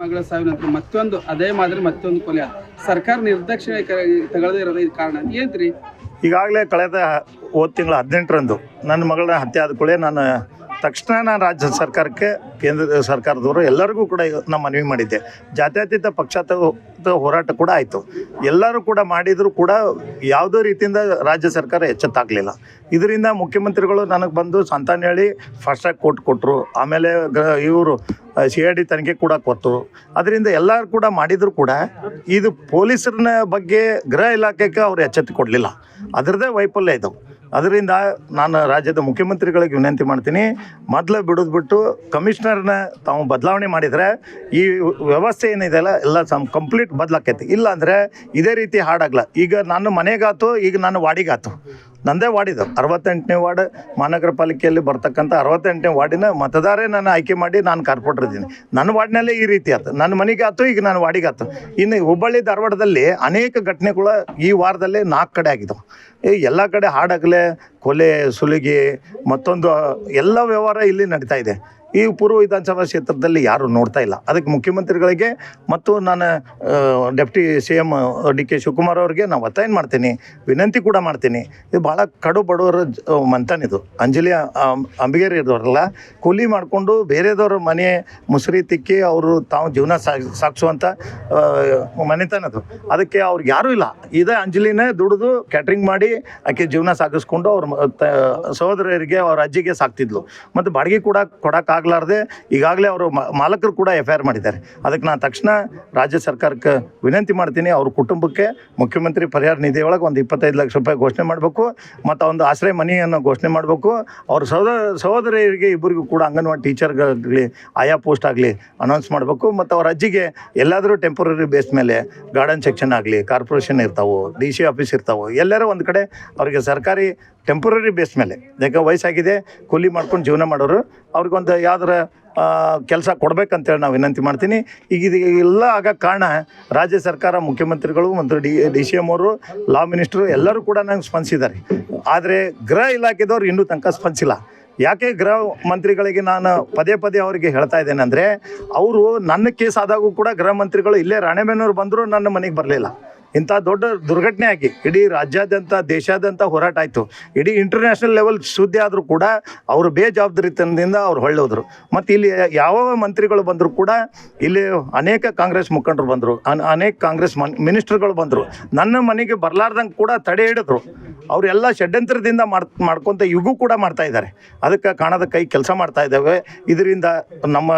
ಮಗಳ ಸಾವಿನ ನಂತರ ಮತ್ತೊಂದು, ಅದೇ ಮಾದರಿ ಮತ್ತೊಂದು ಕೊಲೆ. ಸರ್ಕಾರ ನಿರ್ದಕ್ಷಿಣೆ ತಗೊಳ್ಳದೇ ಇರೋದು ಕಾರಣ. ಏನ್ರಿ ಈಗಾಗಲೇ ಕಳೆದ ಹೋದ ತಿಂಗಳ ಹದಿನೆಂಟರಂದು ನನ್ನ ಮಗಳನ್ನ ಹತ್ಯೆ ಆದ ಕೂಡಲೇ ನಾನು ತಕ್ಷಣ ನಾನು ರಾಜ್ಯ ಸರ್ಕಾರಕ್ಕೆ, ಕೇಂದ್ರ ಸರ್ಕಾರದವರು ಎಲ್ಲರಿಗೂ ಕೂಡ ನಾನು ಮನವಿ ಮಾಡಿದ್ದೆ. ಜಾತ್ಯತೀತ ಪಕ್ಷಾತ ಹೋರಾಟ ಕೂಡ ಆಯಿತು. ಎಲ್ಲರೂ ಕೂಡ ಮಾಡಿದರೂ ಕೂಡ ಯಾವುದೇ ರೀತಿಯಿಂದ ರಾಜ್ಯ ಸರ್ಕಾರ ಎಚ್ಚೆತ್ತಾಗಲಿಲ್ಲ. ಇದರಿಂದ ಮುಖ್ಯಮಂತ್ರಿಗಳು ನನಗೆ ಬಂದು ಸಂತಾನ ಹೇಳಿ ಫಾಸ್ಟ್ ಟ್ರ್ಯಾಕ್ ಕೋರ್ಟ್ ಕೊಟ್ಟರು ಆಮೇಲೆ ಇವರು ಸಿ ಐ ಡಿ ತನಿಖೆ ಕೂಡ ಕೊಟ್ಟರು ಅದರಿಂದ ಎಲ್ಲರೂ ಕೂಡ ಮಾಡಿದರೂ ಕೂಡ ಇದು ಪೊಲೀಸರನ್ನ ಬಗ್ಗೆ ಗೃಹ ಇಲಾಖೆಗೆ ಅವ್ರು ಎಚ್ಚೆತ್ತು ಕೊಡಲಿಲ್ಲ. ಅದರದ್ದೇ ವೈಫಲ್ಯ ಇದು. ಅದರಿಂದ ನಾನು ರಾಜ್ಯದ ಮುಖ್ಯಮಂತ್ರಿಗಳಿಗೆ ವಿನಂತಿ ಮಾಡ್ತೀನಿ, ಮೊದಲು ಬಿಡೋದು ಬಿಟ್ಟು ಕಮಿಷನರ್ನ ತಾವು ಬದಲಾವಣೆ ಮಾಡಿದರೆ ಈ ವ್ಯವಸ್ಥೆ ಏನಿದೆಯಲ್ಲ ಎಲ್ಲ ಸಮ್ ಕಂಪ್ಲೀಟ್ ಬದಲಾಕೈತಿ. ಇಲ್ಲ ಅಂದರೆ ಇದೇ ರೀತಿ ಹಾಡಾಗಲ್ಲ ಈಗ ನಾನು ಮನೆಗಾತು, ಈಗ ನಾನು ವಾಡಿಗಾತು. ನಂದೇ ವಾರ್ಡಿದು ಅರವತ್ತೆಂಟನೇ ವಾರ್ಡ್ ಮಹಾನಗರ ಪಾಲಿಕೆಯಲ್ಲಿ ಬರ್ತಕ್ಕಂಥ ಅರವತ್ತೆಂಟನೇ ವಾರ್ಡಿನ ಮತದಾರೇ ನಾನು ಆಯ್ಕೆ ಮಾಡಿ ನಾನು ಕಾರ್ಪೊರೇಟರ್ ನನ್ನ ವಾರ್ಡ್ನಲ್ಲೇ ಈ ರೀತಿ ಆಯ್ತು. ನನ್ನ ಮನೆಗೆ ಆಯ್ತು, ಈಗ ನಾನು ವಾರ್ಡಿಗೆ ಆಯ್ತು. ಇನ್ನು ಹುಬ್ಬಳ್ಳಿ, ಧಾರವಾಡದಲ್ಲಿ ಅನೇಕ ಘಟನೆಗಳು ಈ ವಾರದಲ್ಲಿ ನಾಲ್ಕು ಕಡೆ ಆಗಿದ್ದವು. ಎಲ್ಲ ಕಡೆ ಹಾಡಾಗಲೇ, ಕೊಲೆ, ಸುಲಿಗೆ ಮತ್ತೊಂದು ಎಲ್ಲ ವ್ಯವಹಾರ ಇಲ್ಲಿ ನಡೀತಾ ಇದೆ. ಈ ಪೂರ್ವ ವಿಧಾನಸಭಾ ಕ್ಷೇತ್ರದಲ್ಲಿ ಯಾರು ನೋಡ್ತಾ ಇಲ್ಲ. ಅದಕ್ಕೆ ಮುಖ್ಯಮಂತ್ರಿಗಳಿಗೆ ಮತ್ತು ನಾನು deputy C M D K Shivakumar ಅವ್ರಿಗೆ ನಾವು ಒತ್ತಾಯ ಮಾಡ್ತೀನಿ. ವಿನಂತಿ ಕೂಡ ಮಾಡ್ತೀನಿ. ಇದು ಭಾಳ ಕಡು ಬಡವರ ಇದು. ಅಂಜಲಿ ಅಂಬಿಗೇರಿ ಇರೋರಲ್ಲ ಕೂಲಿ ಮಾಡಿಕೊಂಡು ಬೇರೆದವ್ರ ಮನೆ ಮುಸುರಿ ತಿಕ್ಕಿ ಅವರು ತಾವು ಜೀವನ ಸಾಗಿಸುವಂಥ ಮನೆತನ ಅದು. ಅದಕ್ಕೆ ಅವ್ರಿಗೆ ಯಾರೂ ಇಲ್ಲ. ಇದೇ ಅಂಜಲಿನೇ ದುಡಿದು ಕ್ಯಾಟ್ರಿಂಗ್ ಮಾಡಿ ಆಕೆ ಜೀವನ ಸಾಗಿಸ್ಕೊಂಡು ಅವ್ರ ಸಹೋದರರಿಗೆ ಅವ್ರ ಅಜ್ಜಿಗೆ ಸಾಕ್ತಿದ್ಲು. ಮತ್ತು ಬಾಡಿಗೆ ಕೂಡ ಕೊಡೋಕ್ಕಾಗಲಾರ್ದೆ ಈಗಾಗಲೇ ಅವರು ಮಾಲಕರು ಕೂಡ ಎಫ್ ಐ ಆರ್ ಮಾಡಿದ್ದಾರೆ. ಅದಕ್ಕೆ ನಾನು ತಕ್ಷಣ ರಾಜ್ಯ ಸರ್ಕಾರಕ್ಕೆ ವಿನಂತಿ ಮಾಡ್ತೀನಿ, ಅವ್ರ ಕುಟುಂಬಕ್ಕೆ ಮುಖ್ಯಮಂತ್ರಿ ಪರಿಹಾರ ನಿಧಿಯೊಳಗೆ ಒಂದು ಇಪ್ಪತ್ತೈದು ಲಕ್ಷ ರೂಪಾಯಿ ಘೋಷಣೆ ಮಾಡಬೇಕು, ಮತ್ತು ಒಂದು ಆಶ್ರಯ ಮನೆಯನ್ನು ಘೋಷಣೆ ಮಾಡಬೇಕು. ಅವ್ರ ಸಹೋದರ ಸಹೋದರಿಯರಿಗೆ ಇಬ್ಬರಿಗೂ ಕೂಡ ಅಂಗನವಾಡಿ ಟೀಚರ್ಗಾಗಲಿ ಆಯಾ ಪೋಸ್ಟ್ ಆಗಲಿ ಅನೌನ್ಸ್ ಮಾಡಬೇಕು, ಮತ್ತು ಅವ್ರ ಅಜ್ಜಿಗೆ ಎಲ್ಲಾದರೂ ಟೆಂಪರರಿ ಬೇಸ್ ಮೇಲೆ ಗಾರ್ಡನ್ ಸೆಕ್ಷನ್ ಆಗಲಿ ಕಾರ್ಪೊರೇಷನ್ ಇರ್ತಾವೆ ಡಿ ಸಿ ಆಫೀಸ್ ಇರ್ತಾವೆ, ಎಲ್ಲರೂ ಒಂದು ಕಡೆ ಅವರಿಗೆ ಸರ್ಕಾರಿ ಟೆಂಪರರಿ ಬೇಸ್ ಮೇಲೆ ಯಾಕೆ ವಯಸ್ಸಾಗಿದೆ, ಕೂಲಿ ಮಾಡ್ಕೊಂಡು ಜೀವನ ಮಾಡೋರು, ಅವ್ರಿಗೊಂದು ಯಾವ್ದಾರ ಕೆಲಸ ಕೊಡ್ಬೇಕಂತೇಳಿ ನಾವು ವಿನಂತಿ ಮಾಡ್ತೀನಿ. ಈಗ ಇದು ಎಲ್ಲ ಆಗಕ್ಕೆ ಕಾರಣ ರಾಜ್ಯ ಸರ್ಕಾರ, ಮುಖ್ಯಮಂತ್ರಿಗಳು ಮತ್ತು ಡಿ ಡಿ ಸಿ ಎಂ ಅವರು, ಲಾ ಮಿನಿಸ್ಟ್ರು ಎಲ್ಲರೂ ಕೂಡ ನಂಗೆ ಸ್ಪಂದಿಸಿದ್ದಾರೆ. ಆದರೆ ಗೃಹ ಇಲಾಖೆದವ್ರು ಇನ್ನೂ ತನಕ ಸ್ಪಂದಿಸಿಲ್ಲ. ಯಾಕೆ ಗೃಹ ಮಂತ್ರಿಗಳಿಗೆ ನಾನು ಪದೇ ಪದೇ ಅವರಿಗೆ ಹೇಳ್ತಾ ಇದ್ದೇನೆ ಅಂದರೆ, ಅವರು ನನ್ನ ಕೇಸ್ ಆದಾಗೂ ಕೂಡ ಗೃಹ ಮಂತ್ರಿಗಳು ಇಲ್ಲೇ ರಾಣೆಬೆನ್ನೂರು ಬಂದರೂ ನನ್ನ ಮನೆಗೆ ಬರಲಿಲ್ಲ. ಇಂಥ ದೊಡ್ಡ ದುರ್ಘಟನೆ ಆಗಿ ಇಡೀ ರಾಜ್ಯಾದ್ಯಂತ, ದೇಶಾದ್ಯಂತ ಹೋರಾಟ ಆಯಿತು. ಇಡೀ ಇಂಟರ್ನ್ಯಾಷನಲ್ ಲೆವೆಲ್ ಸುದ್ದಿ ಆದರೂ ಕೂಡ ಅವರು ಬೇಜವಾಬ್ದಾರಿತನದಿಂದ ಅವ್ರು ಹೊಳ್ಳೋದ್ರು ಮತ್ತು ಇಲ್ಲಿ ಯಾವ ಮಂತ್ರಿಗಳು ಬಂದರೂ ಕೂಡ ಇಲ್ಲಿ ಅನೇಕ ಕಾಂಗ್ರೆಸ್ ಮುಖಂಡರು ಬಂದರು. ಅನೇಕ ಕಾಂಗ್ರೆಸ್ ಮನ್, ಮಿನಿಸ್ಟರ್ಗಳು ಬಂದರು. ನನ್ನ ಮನೆಗೆ ಬರಲಾರ್ದಂಗೆ ಕೂಡ ತಡೆ ಹಿಡಿದ್ರು. ಅವರೆಲ್ಲ ಷಡ್ಯಂತ್ರದಿಂದ ಮಾಡ್ ಮಾಡ್ಕೊತ ಕೂಡ ಮಾಡ್ತಾ ಇದ್ದಾರೆ. ಅದಕ್ಕೆ ಕಾಣದ ಕೈ ಕೆಲಸ ಮಾಡ್ತಾ ಇದ್ದಾವೆ. ಇದರಿಂದ ನಮ್ಮ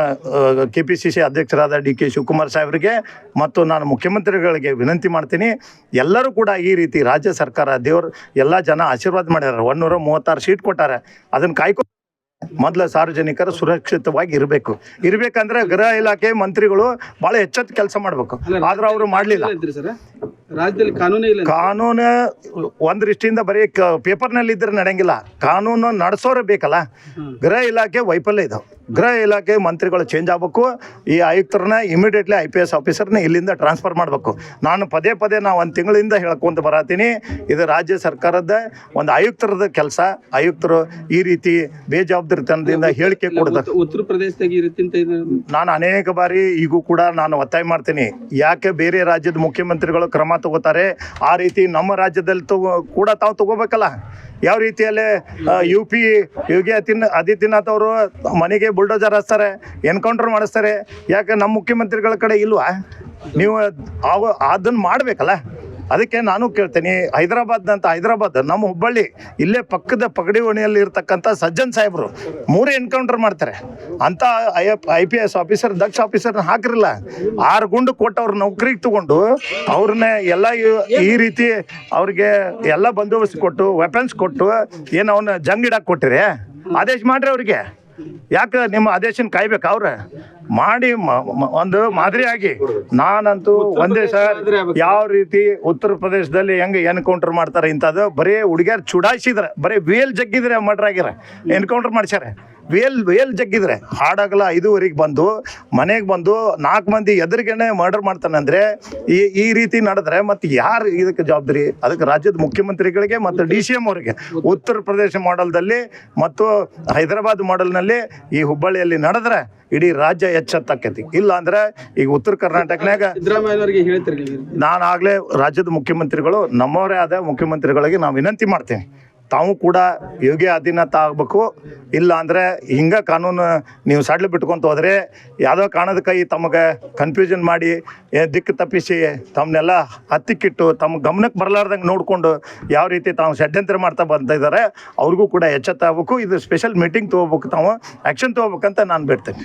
ಕೆ ಪಿ ಸಿ ಸಿ ಅಧ್ಯಕ್ಷರಾದ ಡಿ ಕೆ ಶಿವಕುಮಾರ್ ಸಾಹೇಬರಿಗೆ ಮತ್ತು ನಾನು ಮುಖ್ಯಮಂತ್ರಿಗಳಿಗೆ ವಿನಂತಿ ಮಾಡ್ತೀನಿ. ಎಲ್ಲರೂ ಕೂಡ ಈ ರೀತಿ ರಾಜ್ಯ ಸರ್ಕಾರ, ದೇವರು ಎಲ್ಲ ಜನ ಆಶೀರ್ವಾದ ಮಾಡ್ಯಾರ. ಒಂದೂರ ಮೂವತ್ತಾರು ಸೀಟ್ ಕೊಟ್ಟಾರೆ. ಅದನ್ನು ಕಾಯ್ಕೊ, ಮೊದಲು ಸಾರ್ವಜನಿಕರು ಸುರಕ್ಷಿತವಾಗಿ ಇರಬೇಕು. ಇರಬೇಕಂದ್ರೆ ಗೃಹ ಇಲಾಖೆ ಮಂತ್ರಿಗಳು ಭಾಳ ಎಚ್ಚೆತ್ತು ಕೆಲಸ ಮಾಡಬೇಕು. ಆದ್ರೆ ಅವರು ಮಾಡಲಿಲ್ಲ. ರಾಜ್ಯದಲ್ಲಿ ಕಾನೂನೇ ಇಲ್ಲ ಕಾನೂನು ಒಂದು ದೃಷ್ಟಿಯಿಂದ ಬರೀ ಕ ಪೇಪರ್ನಲ್ಲಿ ಇದ್ರೆ ನಡೆಯಂಗಿಲ್ಲ. ಕಾನೂನು ನಡೆಸೋರ ಬೇಕಲ್ಲ. ಗೃಹ ಇಲಾಖೆ ವೈಫಲ್ಯ ಇದಾವೆ. ಗೃಹ ಇಲಾಖೆ ಮಂತ್ರಿಗಳು ಚೇಂಜ್ ಆಗಬೇಕು. ಈ ಆಯುಕ್ತರನ್ನ ಇಮಿಡಿಯೇಟ್ಲಿ ಐ ಪಿ ಎಸ್ ಆಫೀಸರ್ನ ಇಲ್ಲಿಂದ ಟ್ರಾನ್ಸ್ಫರ್ ಮಾಡಬೇಕು. ನಾನು ಪದೇ ಪದೇ ನಾವು ಒಂದು ತಿಂಗಳಿಂದ ಹೇಳ್ಕೊಂತ ಬರತ್ತೀನಿ ಇದು ರಾಜ್ಯ ಸರ್ಕಾರದ ಒಂದು ಆಯುಕ್ತರದ ಕೆಲಸ. ಆಯುಕ್ತರು ಈ ರೀತಿ ಬೇಜವಾಬ್ದಾರಿತನದಿಂದ ಹೇಳಿಕೆ ಕೊಡ್ತಾರೆ ಉತ್ತ- ಉತ್ತರ ಪ್ರದೇಶದಾಗ ಈ ರೀತಿ ನಾನು ಅನೇಕ ಬಾರಿ ಈಗೂ ಕೂಡ ನಾನು ಒತ್ತಾಯ ಮಾಡ್ತೀನಿ. ಯಾಕೆ ಬೇರೆ ರಾಜ್ಯದ ಮುಖ್ಯಮಂತ್ರಿಗಳು ಕ್ರಮ ತಗೋತಾರೆ. ಆ ರೀತಿ ನಮ್ಮ ರಾಜ್ಯದಲ್ಲಿ ಕೂಡ ತಾವು ತಗೋಬೇಕಲ್ಲ. ಯಾವ ರೀತಿಯಲ್ಲಿ ಯು ಪಿ ಯೋಗಿ ಆದಿತ್ಯ ಆದಿತ್ಯನಾಥ್ ಅವರು ಮನೆಗೆ ಬುಲ್ಡೋಜರ್ ಹಚ್ತಾರೆ, ಎನ್ಕೌಂಟರ್ ಮಾಡಿಸ್ತಾರೆ. ಯಾಕೆ, ನಮ್ಮ ಮುಖ್ಯಮಂತ್ರಿಗಳ ಕಡೆ ಇಲ್ವಾ? ನೀವು ಅದನ್ನು ಮಾಡಬೇಕಲ್ಲ. ಅದಕ್ಕೆ ನಾನು ಕೇಳ್ತೇನೆ ಹೈದರಾಬಾದ್ ಅಂತ ಹೈದರಾಬಾದ್, ನಮ್ಮ ಹುಬ್ಬಳ್ಳಿ, ಇಲ್ಲೇ ಪಕ್ಕದ ಪಗಡಿ ಓಣಿಯಲ್ಲಿ ಇರ್ತಕ್ಕಂಥ ಸಜ್ಜನ್ ಸಾಹೇಬರು, ಮೂರೇ ಎನ್ಕೌಂಟರ್ ಮಾಡ್ತಾರೆ. ಅಂತ I I P S officer ದಕ್ಷ ಆಫೀಸರ್ನ ಹಾಕಿರಲ್ಲ. ಆರು ಗುಂಡು ಕೊಟ್ಟು ಅವ್ರ ನೌಕರಿಗೆ ತಗೊಂಡು, ಅವ್ರನ್ನ ಎಲ್ಲ ಈ ರೀತಿ ಅವ್ರಿಗೆ ಎಲ್ಲ ಬಂದೋಬಸ್ತ್ ಕೊಟ್ಟು ವೆಪನ್ಸ್ ಕೊಟ್ಟು, ಏನು ಅವನ್ನ ಜಂಗ್ ಇಡಕ್ಕೆ ಕೊಟ್ಟಿರಿ? ಆದೇಶ ಮಾಡ್ರಿ ಅವ್ರಿಗೆ. ಯಾಕೆ ನಿಮ್ಮ ಆದೇಶನ ಕಾಯ್ಬೇಕು ಅವ್ರ? ಮಾಡಿ ಒಂದು ಮಾದರಿಯಾಗಿ. ನಾನಂತೂ ಒಂದೇ ಸರ್ ಯಾವ ರೀತಿ ಉತ್ತರ ಪ್ರದೇಶದಲ್ಲಿ ಹೆಂಗೆ ಎನ್ಕೌಂಟರ್ ಮಾಡ್ತಾರೆ ಇಂಥದ್ದು ಬರೀ ಹುಡುಗಿಯರು ಚುಡಾಯಿಸಿದ್ರೆ ಬರೀ ವೇಲ್ ಜಗ್ಗಿದ್ರೆ ಮರ್ಡರ್ ಆಗ್ಯಾರ ಎನ್ಕೌಂಟರ್ ಮಾಡ್ಸ್ಯಾರ. ವೇಲ್ ವೇಲ್ ಜಗ್ಗಿದ್ರೆ. ಹಾಡಾಗಲ್ಲ ಐದೂವರೆಗೆ ಬಂದು ಮನೆಗೆ ಬಂದು ನಾಲ್ಕು ಮಂದಿ ಎದುರಿಗೆನೆ ಮರ್ಡರ್ ಮಾಡ್ತಾನಂದ್ರೆ ಈ ಈ ರೀತಿ ನಡೆದ್ರೆ ಮತ್ತೆ ಯಾರು ಇದಕ್ಕೆ ಜವಾಬ್ದಾರಿ? ಅದಕ್ಕೆ ರಾಜ್ಯದ ಮುಖ್ಯಮಂತ್ರಿಗಳಿಗೆ ಮತ್ತು ಡಿ ಸಿ ಎಂ ಅವರಿಗೆ. ಉತ್ತರ ಪ್ರದೇಶ ಮಾಡೆಲ್ದಲ್ಲಿ ಮತ್ತು ಹೈದರಾಬಾದ್ ಮಾಡೆಲ್ನಲ್ಲಿ ಈ ಹುಬ್ಬಳ್ಳಿಯಲ್ಲಿ ನಡೆದ್ರೆ ಇಡೀ ರಾಜ್ಯ ಎಚ್ಚೆತ್ತಾಕೈತಿ ಇಲ್ಲ ಅಂದ್ರೆ ಈಗ ಉತ್ತರ ಕರ್ನಾಟಕನಾಗ ನಾನು ಆಗ್ಲೇ ರಾಜ್ಯದ ಮುಖ್ಯಮಂತ್ರಿಗಳು ನಮ್ಮವರೇ ಆದ ಮುಖ್ಯಮಂತ್ರಿಗಳಿಗೆ ನಾವು ವಿನಂತಿ ಮಾಡ್ತೇವೆ. ತಾವು ಕೂಡ ಯೋಗ್ಯ ಆದಿನಾಥ ಆಗಬೇಕು. ಇಲ್ಲ ಅಂದರೆ ಹಿಂಗೆ ಕಾನೂನು ನೀವು ಸಡ್ಲು ಬಿಟ್ಕೊಂತ ಹೋದರೆ ಯಾವುದೋ ಕಾರಣದ ಕೈ ತಮಗೆ ಕನ್ಫ್ಯೂಷನ್ ಮಾಡಿ ದಿಕ್ಕು ತಪ್ಪಿಸಿ, ತಮ್ಮನ್ನೆಲ್ಲ ಹತ್ತಿಕ್ಕಿಟ್ಟು, ತಮ್ಮ ಗಮನಕ್ಕೆ ಬರಲಾರ್ದಂಗೆ ನೋಡಿಕೊಂಡು ಯಾವ ರೀತಿ ತಾವು ಷಡ್ಯಂತ್ರ ಮಾಡ್ತಾ ಬಂದಿದ್ದಾರೆ ಅವ್ರಿಗೂ ಕೂಡ ಎಚ್ಚೆತ್ತಾಗಬೇಕು ಇದು ಸ್ಪೆಷಲ್ ಮೀಟಿಂಗ್ ತೊಗೋಬೇಕು ತಾವು ಆ್ಯಕ್ಷನ್ ತೊಗೋಬೇಕಂತ ನಾನು ಬಿಡ್ತೇನೆ.